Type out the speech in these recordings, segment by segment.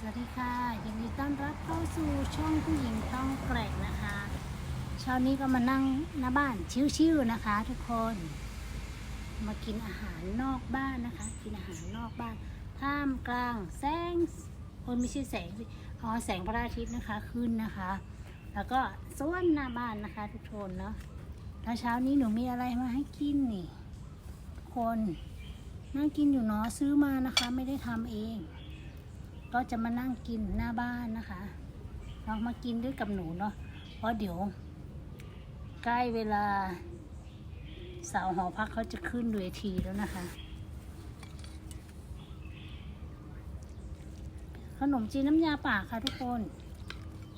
สวัสดีค่ะยินดีต้อนรับเข้าสู่ช่องผู้หญิงต้องแกร่งนะคะเช้านี้ก็มานั่งหน้าบ้านชิวๆนะคะ ทุกคน มากินอาหารนอกบ้านนะคะ กินอาหารนอกบ้านท่ามกลางแสงโอ้ยไม่ใช่แสงอ๋อแสงพระอาทิตย์นะคะขึ้นนะคะ แล้วก็สวนหน้าบ้านนะคะ ทุกคนเนาะแล้วเช้านี้หนูมีอะไรมาให้กินนี่คนนั่งกินอยู่เนาะซื้อมานะคะ ไม่ได้ทำเอง ก็จะมานั่งกินหน้าบ้านนะคะเรามากินด้วยกับหนูเนาะเพราะเดี๋ยว ใกล้เวลาสาวหอพักเขาจะขึ้นเวทีแล้วนะคะ ขนมจีนน้ำยาป่าค่ะทุกคน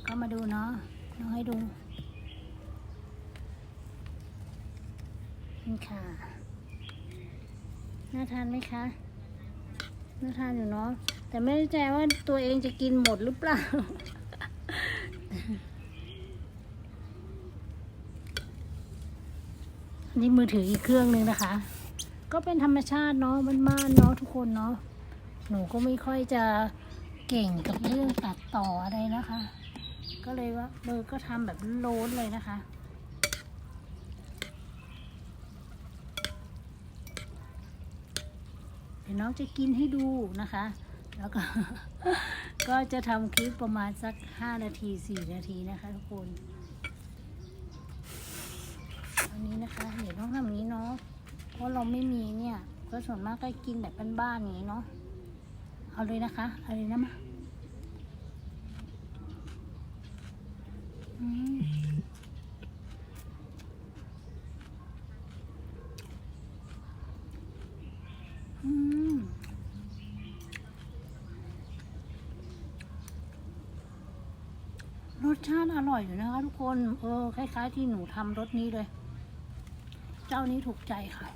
ก็มาดูเนาะน้องให้ดูนี่ค่ะ น่าทานไหมคะ น่าทานอยู่เนาะ แต่ไม่แน่ใจว่าตัวเองจะกินหมดหรือเปล่าอันนี่มือถืออีกเครื่องหนึ่งนะคะ ก็เป็นธรรมชาติเนาะบ้านๆเนาะทุกคนเนาะ หนูก็ไม่ค่อยจะเก่งกับเรื่องตัดต่ออะไรนะคะ ก็เลยว่าเบอร์ก็ทำแบบโล้นเลยนะคะเดี๋ยวน้องจะกินให้ดูนะคะ แล้วก็ ก็จะทำคลิปประมาณสักห้านาทีสี่นาทีนะคะทุกคนอันนี้นะคะเดี๋ยวต้องทำอย่างนี้เนาะเพราะเราไม่มีเนี่ย ก็ส่วนมากก็กินแบบบ้านๆอย่างนี้เนาะเอาเลยนะคะเอาเลยนะมาอืมอืม รสชาติอร่อยอยู่นะคะ ทุกคนเออคล้าย ๆ ที่หนูทำรสนี้เลย เจ้านี้ถูกใจค่ะ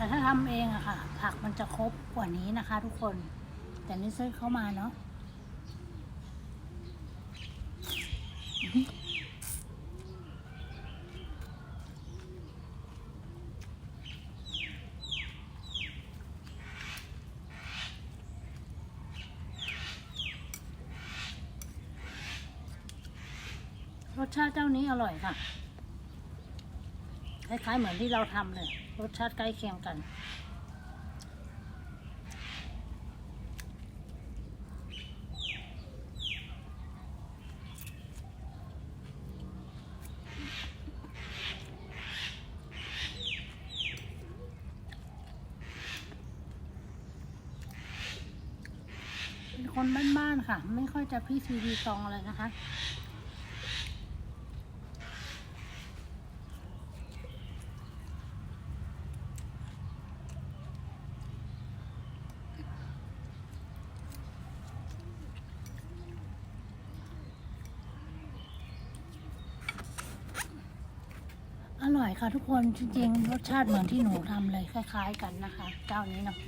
แต่ถ้าทำเองอะค่ะ ผักมันจะครบกว่านี้นะคะ ทุกคน แต่นี่ซื้อเข้ามาเนาะรสชาติเจ้านี้อร่อยค่ะ คล้ายๆเหมือนที่เราทำเลย รสชาติใกล้เคียงกัน เป็นคนบ้านๆค่ะ ไม่ค่อยจะพี่ทีวีตองอะไรนะคะ อ ร่อยค่ะทุกคนจริงๆรสชาติเหมือนที่หนูทำเลยคล้าย ๆ กันนะคะ เจ้านี้เนาะ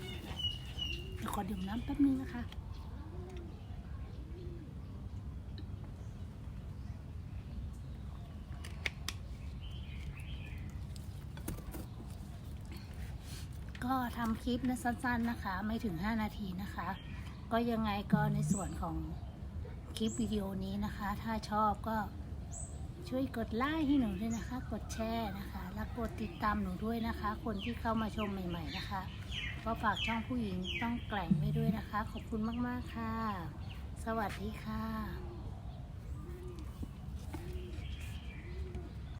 เดี๋ยวขอดื่มน้ำแป๊บนึงนะคะก็ทำคลิปนะสั้นๆนะคะ ไม่ถึง 5 นาทีนะคะ ก็ยังไงก็ในส่วนของคลิปวิดีโอนี้นะคะ ถ้าชอบก็ ช่วยกดไลค์ให้หนูด้วยนะคะ กดแชร์นะคะ แล้วกดติดตามหนูด้วยนะคะ คนที่เข้ามาชมใหม่ๆนะคะ ก็ฝากช่องผู้หญิงต้องแกล่งไว้ด้วยนะคะ ขอบคุณมากๆค่ะ สวัสดีค่ะ